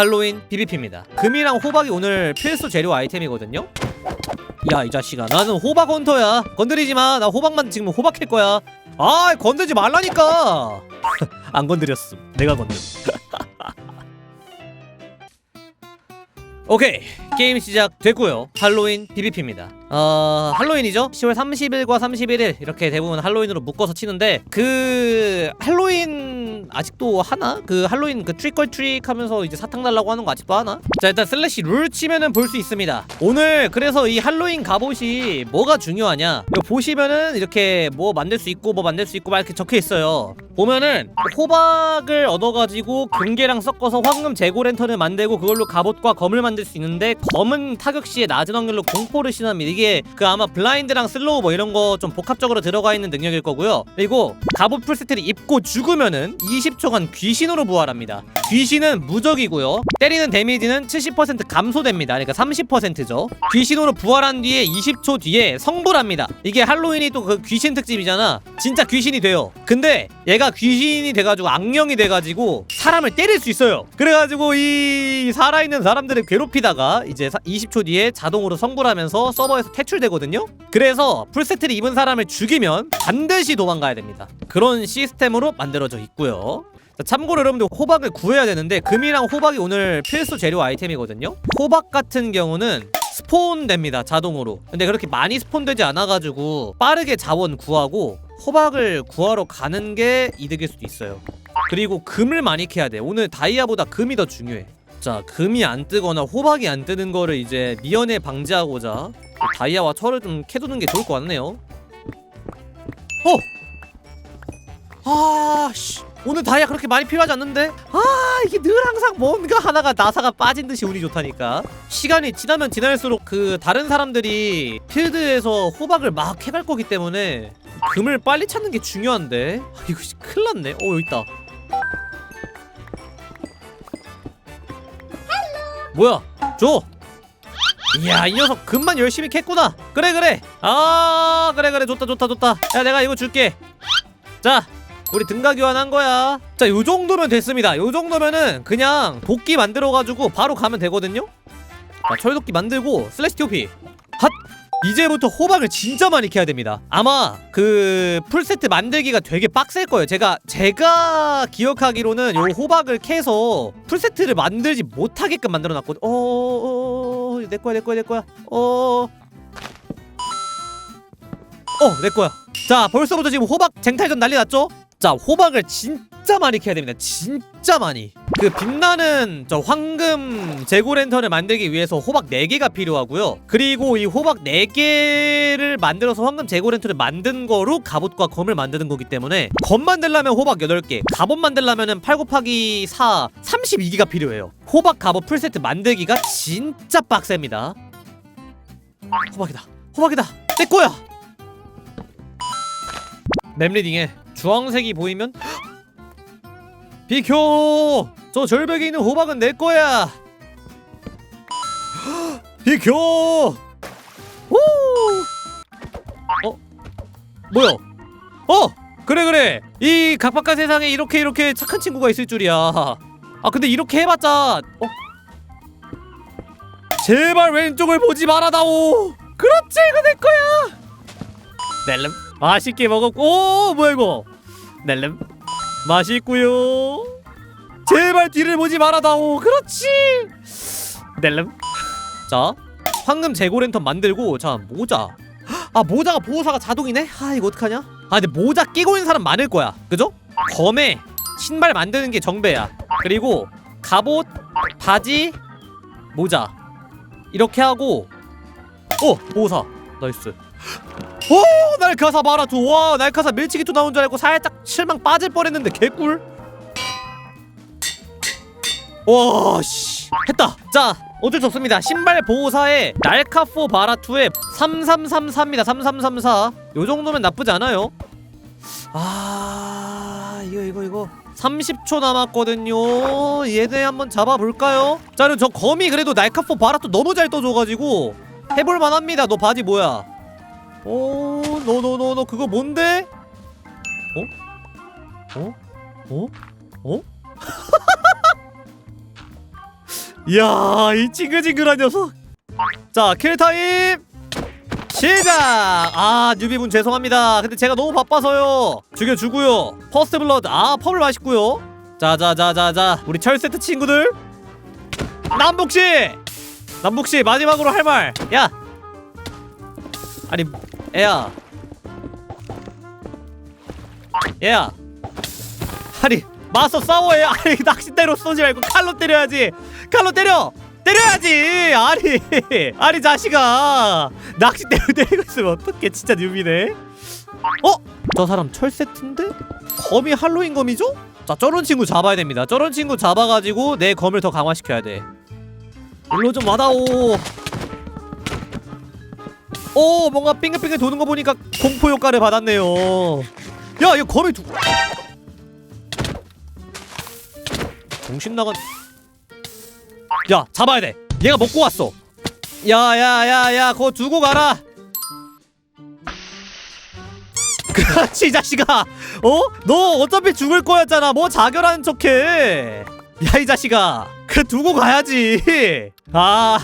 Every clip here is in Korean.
할로윈 PVP입니다. 금이랑 호박이 오늘 필수 재료 아이템이거든요. 야 이 자식아. 나는 호박 헌터야. 건드리지 마 나 호박만 지금 호박할 거야. 아 건들지 말라니까. 안 건드렸음. 내가 건드 오케이. 게임 시작 됐고요. 할로윈 PVP입니다 어 할로윈이죠. 10월 30일과 31일 이렇게 대부분 할로윈으로 묶어서 치는데 그 할로윈 아직도 하나? 그 할로윈 그 트릭 걸 트릭 하면서 이제 사탕 달라고 하는 거 아직도 하나? 자 일단 슬래시 룰 치면은 볼 수 있습니다. 오늘 그래서 이 할로윈 갑옷이 뭐가 중요하냐? 보시면은 이렇게 뭐 만들 수 있고 뭐 만들 수 있고 막 이렇게 적혀 있어요. 보면은 호박을 얻어가지고 금괴랑 섞어서 황금 재고 랜턴을 만들고 그걸로 갑옷과 검을 만들 수 있는데 검은 타격 시에 낮은 확률로 공포를 신합니다 이게 그 아마 블라인드랑 슬로우 뭐 이런 거 좀 복합적으로 들어가 있는 능력일 거고요. 그리고 갑옷 풀세트를 입고 죽으면은 20초간 귀신으로 부활합니다. 귀신은 무적이고요. 때리는 데미지는 70% 감소됩니다. 그러니까 30%죠. 귀신으로 부활한 뒤에 20초 뒤에 성불합니다. 이게 할로윈이 또 그 귀신 특집이잖아. 진짜 귀신이 돼요. 근데 얘가 귀신이 돼가지고 악령이 돼가지고 사람을 때릴 수 있어요. 그래가지고 이 살아있는 사람들을 괴롭히다가 이제 사- 20초 뒤에 자동으로 성불하면서 서버에서 퇴출되거든요? 그래서 풀세트를 입은 사람을 죽이면 반드시 도망가야 됩니다. 그런 시스템으로 만들어져 있고요. 자, 참고로 여러분들 호박을 구해야 되는데 금이랑 호박이 오늘 필수 재료 아이템이거든요? 호박 같은 경우는 스폰 됩니다 자동으로. 근데 그렇게 많이 스폰 되지 않아가지고 빠르게 자원 구하고 호박을 구하러 가는 게 이득일 수도 있어요. 그리고 금을 많이 캐야 돼. 오늘 다이아보다 금이 더 중요해. 자 금이 안 뜨거나 호박이 안 뜨는 거를 이제 미연에 방지하고자 다이아와 철을 좀 캐두는 게 좋을 것 같네요. 어! 아씨. 오늘 다이아 그렇게 많이 필요하지 않는데? 아 이게 늘 항상 뭔가 하나가 나사가 빠진 듯이 운이 좋다니까. 시간이 지나면 지날수록 그 다른 사람들이 필드에서 호박을 막 캐갈 거기 때문에 금을 빨리 찾는 게 중요한데? 아, 이거 씨, 큰일 났네. 어 여기 있다. 뭐야? 줘 이야 이 녀석 금만 열심히 캤구나. 그래 그래. 아 그래 그래. 좋다 좋다 좋다. 야 내가 이거 줄게. 자 우리 등가 교환한 거야. 자 요 정도면 됐습니다. 요 정도면은 그냥 도끼 만들어가지고 바로 가면 되거든요? 자 철도끼 만들고 슬래시 TOP 핫! 이제부터 호박을 진짜 많이 캐야 됩니다. 아마 그 풀세트 만들기가 되게 빡셀 거예요. 제가 제가 기억하기로는 요 호박을 캐서 풀세트를 만들지 못하게끔 만들어 놨거든. 어어어 어 내 거야 내 거야 내 거야 어 어, 내 거야. 자, 벌써부터 지금 호박 쟁탈전 난리 났죠? 자, 호박을 진 짜 많이 캐야 됩니다. 진짜 많이. 그 빛나는 저 황금 재고 랜턴을 만들기 위해서 호박 4개가 필요하고요. 그리고 이 호박 4개를 만들어서 황금 재고 랜턴을 만든 거로 갑옷과 검을 만드는 거기 때문에 검 만들려면 호박 8개, 갑옷 만들려면은 8 곱하기 4, 32개가 필요해요. 호박 갑옷 풀세트 만들기가 진짜 빡셉니다. 호박이다. 호박이다. 내 거야. 맵리딩에 주황색이 보이면 비켜! 저 절벽에 있는 호박은 내 거야. 비켜! 오! 어? 뭐야? 어! 그래 그래. 이 각박한 세상에 이렇게 이렇게 착한 친구가 있을 줄이야. 아 근데 이렇게 해봤자 어? 제발 왼쪽을 보지 말아다오. 그렇지 이거 내 거야. 넬름 맛있게 먹었고 오 뭐야 이거 넬름 맛있고요. 제발 뒤를 보지 말아다오. 그렇지. 넬름. 자 황금 재고 랜턴 만들고 자 모자. 아 모자가 보호사가 자동이네? 아 이거 어떡하냐? 아 근데 모자 끼고 있는 사람 많을 거야. 그죠? 검에 신발 만드는 게 정배야. 그리고 갑옷 바지 모자. 이렇게 하고. 어 보호사. 나이스 오 날카사 마라투. 와 날카사 밀치기 투 나온 줄 알고 살짝 실망 빠질 뻔했는데 개꿀. 와씨. 했다. 자 어쩔 수 없습니다. 신발 보호사에 날카포 바라투에 3334입니다. 3334 요정도면 나쁘지 않아요. 아 이거 이거 이거. 30초 남았거든요. 얘네 한번 잡아볼까요? 자 그럼 저 거미 그래도 날카포 바라투 너무 잘 떠줘가지고 해볼만합니다. 너 바지 뭐야 오, 너 그거 뭔데? 어? 어? 어? 어? 이야 이 징글징글한 녀석. 자 킬 타임! 시작! 아 뉴비분 죄송합니다. 근데 제가 너무 바빠서요. 죽여주고요. 퍼스트 블러드. 아 펌을 맛있고요. 자자자자자 우리 철세트 친구들. 남북씨! 남북씨 마지막으로 할 말. 야! 아니 애야. 얘야. 아니 맞서 싸워 얘 아니 낚싯대로 쏘지 말고 칼로 때려야지. 칼로 때려! 때려야지! 아니 아니 자식아. 낚싯대로 때리고 있으면 어떡해. 진짜 뉴비네. 어? 저 사람 철세트인데? 검이 할로윈 검이죠? 자 저런 친구 잡아야 됩니다. 저런 친구 잡아가지고 내 검을 더 강화시켜야 돼. 일로 좀 와다오 오 뭔가 빙글빙글 도는 거 보니까 공포 효과를 받았네요. 야 이거 검이 두 정신 나간 야 잡아야 돼. 얘가 먹고 왔어. 야야야야 그거 두고 가라. 그렇지 이 자식아. 어? 너 어차피 죽을 거였잖아. 뭐 자결하는 척해. 야 이 자식아. 그 두고 가야지. 아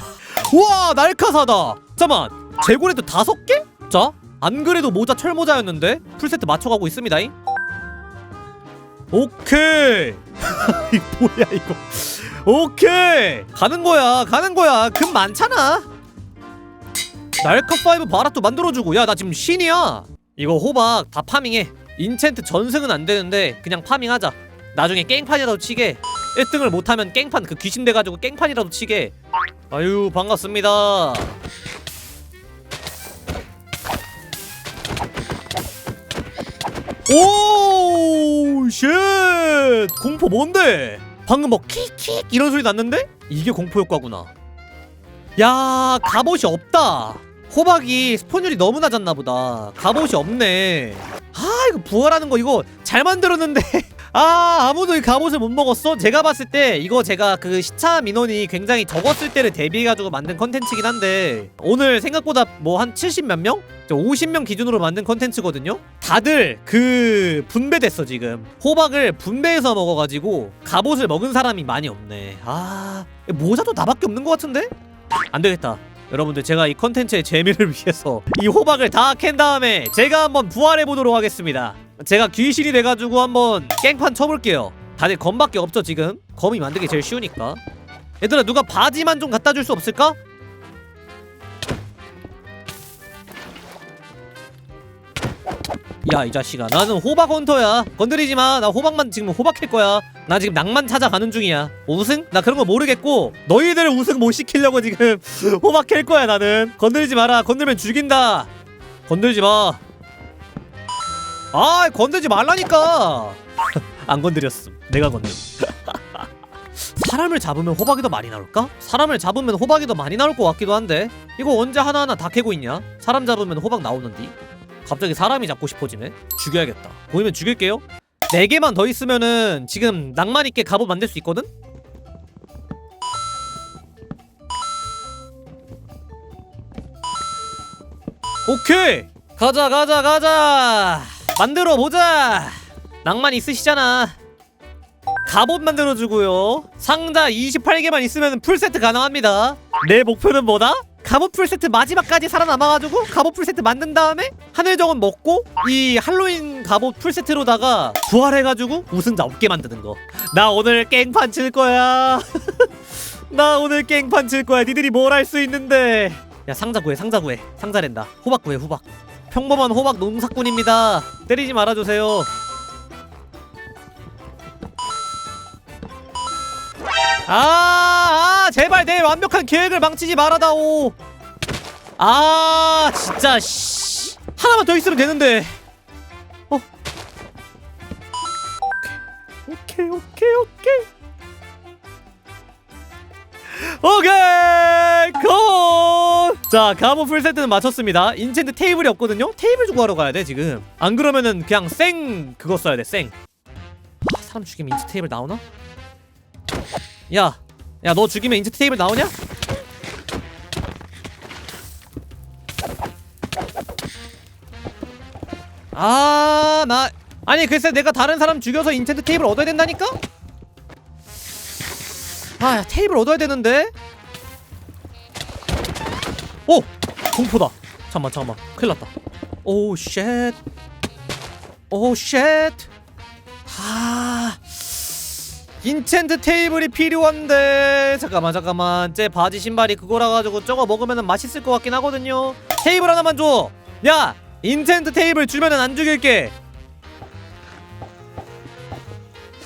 우와 날카사다. 잠만 재고래도 다섯 개? 자, 안 그래도 모자 철모자였는데 풀세트 맞춰가고 있습니다잉. 오케이. 이 뭐야 이거? 오케이. 가는 거야, 가는 거야. 금 많잖아. 날카 파이브 바라또 만들어주고. 야, 나 지금 신이야. 이거 호박 다 파밍해. 인챈트 전승은 안 되는데 그냥 파밍하자. 나중에 깽판이라도 치게. 1등을 못하면 깽판 그 귀신 돼가지고 깽판이라도 치게. 아유 반갑습니다. 오, 쉣! 공포 뭔데? 방금 뭐 킥킥 이런 소리 났는데? 이게 공포 효과구나. 야, 갑옷이 없다. 호박이 스폰율이 너무 낮았나 보다. 갑옷이 없네. 아, 이거 부활하는 거 이거 잘 만들었는데. 아, 아무도 이 갑옷을 못 먹었어? 제가 봤을 때 이거 제가 그 시차 민원이 굉장히 적었을 때를 대비해가지고 만든 컨텐츠긴 한데 오늘 생각보다 뭐 한 70 몇 명? 50명 기준으로 만든 컨텐츠거든요? 다들 그 분배됐어 지금 호박을 분배해서 먹어가지고 갑옷을 먹은 사람이 많이 없네 아 모자도 나밖에 없는 것 같은데? 안되겠다 여러분들 제가 이 컨텐츠의 재미를 위해서 이 호박을 다 캔 다음에 제가 한번 부활해보도록 하겠습니다 제가 귀신이 돼가지고 한번 깽판 쳐볼게요. 다들 검밖에 없죠 지금? 검이 만들기 제일 쉬우니까. 얘들아 누가 바지만 좀 갖다 줄 수 없을까? 야 이 자식아. 나는 호박 헌터야. 건드리지 마 나 호박만 지금 호박할 거야. 나 지금 낭만 찾아가는 중이야. 우승? 나 그런 거 모르겠고 너희들 우승 못 시키려고 지금 호박 캘 거야 나는. 건드리지 마라. 건들면 죽인다. 건들지 마 아, 건들지 말라니까. 안 건드렸음. 내가 건드. 사람을 잡으면 호박이 더 많이 나올까? 사람을 잡으면 호박이 더 많이 나올 것 같기도 한데 이거 언제 하나하나 다 캐고 있냐? 사람 잡으면 호박 나오는디? 갑자기 사람이 잡고 싶어지네? 죽여야겠다 보이면 죽일게요 4개만 더 있으면은 지금 낭만 있게 갑옷 만들 수 있거든? 오케이 가자 가자 가자 만들어 보자. 낭만 있으시잖아. 갑옷 만들어주고요. 상자 28개만 있으면 풀세트 가능합니다. 내 목표는 뭐다? 갑옷 풀세트 마지막까지 살아남아가지고 갑옷 풀세트 만든 다음에 하늘정원 먹고 이 할로윈 갑옷 풀세트로다가 부활해가지고 우승자 없게 만드는 거 나 오늘 깽판 칠 거야. 나 오늘 깽판 칠 거야. 니들이 뭘 할 수 있는데. 야 상자 구해 상자 구해. 상자랜다. 호박 구해 호박. 평범한 호박 농사꾼입니다. 때리지 말아주세요. 아, 아, 제발 내 완벽한 계획을 망치지 말아다오. 아, 진짜 씨. 하나만 더 있으면 되는데. 어. 오케이, 오케이, 오케이. 오케이 고! 자 가모 풀세트는 마쳤습니다 인챈트 테이블이 없거든요? 테이블 주고 하러 가야 돼 지금 안 그러면은 그냥 생 그거 써야 돼생 아, 사람 죽이면 인챈트 테이블 나오나? 야! 야 너 죽이면 인챈트 테이블 나오냐? 아, 나 아니 글쎄 내가 다른 사람 죽여서 인챈트 테이블 얻어야 된다니까? 아 테이블 얻어야 되는데 오! 공포다. 잠만 잠만. 큰일 났다. 오 쉣 오쉣 아. 인챈트 테이블이 필요한데. 잠깐만 잠깐만. 제 바지 신발이 그거라 가지고 저거 먹으면 맛있을 것 같긴 하거든요. 테이블 하나만 줘 야 인챈트 테이블 주면은 안 죽일게.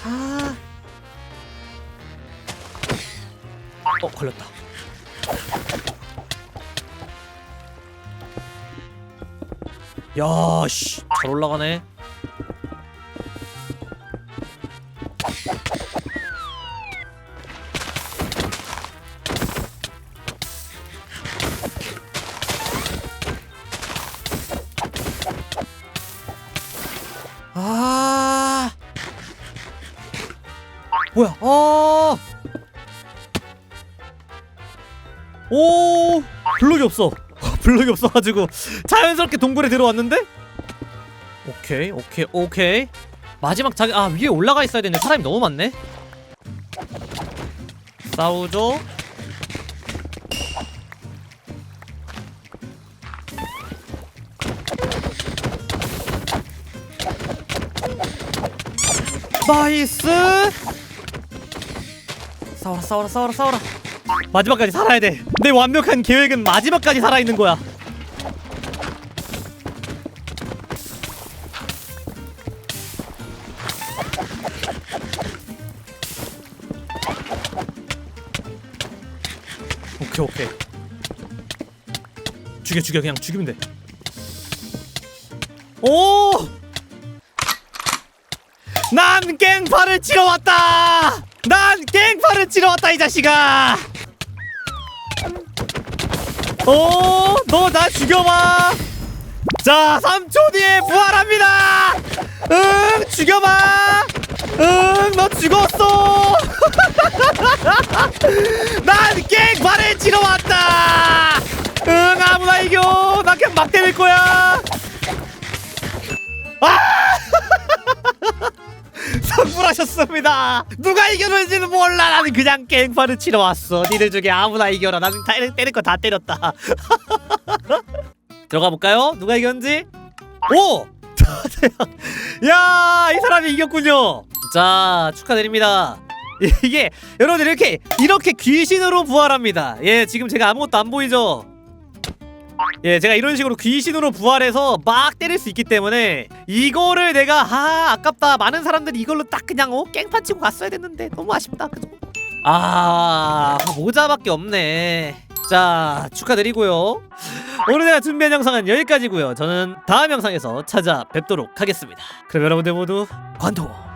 아. 어 걸렸다 야 씨. 잘 올라가네. 아. 뭐야? 아 오. 블록이 없어. 블록이 없어가지고 자연스럽게 동굴에 들어왔는데? 오케이 오케이 오케이. 마지막 자기 아 위에 올라가 있어야 되는데 사람이 너무 많네. 싸우죠. 나이스! 싸워라 싸워라 싸워라 싸워라. 마지막까지 살아야 돼. 내 완벽한 계획은 마지막까지 살아있는 거야. 오케이 오케이. 죽여 죽여 그냥 죽이면 돼. 오! 난 깽파를 치러 왔다! 난 깽파를 치러 왔다 이 자식아! 오, 너 나 죽여봐. 자, 3초 뒤에 부활합니다. 응, 죽여봐. 응, 너 죽었어. 난 깽파를 치러 왔다. 응, 아무나 이겨. 나 그냥 막 때릴 거야. 아! 성불하셨습니다. 누가 이겨는지는 몰라. 나는 그냥 깽파를 치러 왔어. 니들 중에 아무나 이겨라. 나는 다, 때릴 거 다 때렸다. 들어가 볼까요? 누가 이겼는지? 오! 야, 이 사람이 이겼군요. 자, 축하드립니다. 이게 여러분들 이렇게 이렇게 귀신으로 부활합니다. 예, 지금 제가 아무것도 안 보이죠? 예, 제가 이런 식으로 귀신으로 부활해서 막 때릴 수 있기 때문에 이거를 내가 아 아깝다 많은 사람들이 이걸로 딱 그냥 어 깽판 치고 갔어야 됐는데 너무 아쉽다 그죠? 아 모자밖에 없네. 자 축하드리고요. 오늘 제가 준비한 영상은 여기까지고요. 저는 다음 영상에서 찾아뵙도록 하겠습니다. 그럼 여러분들 모두 관통.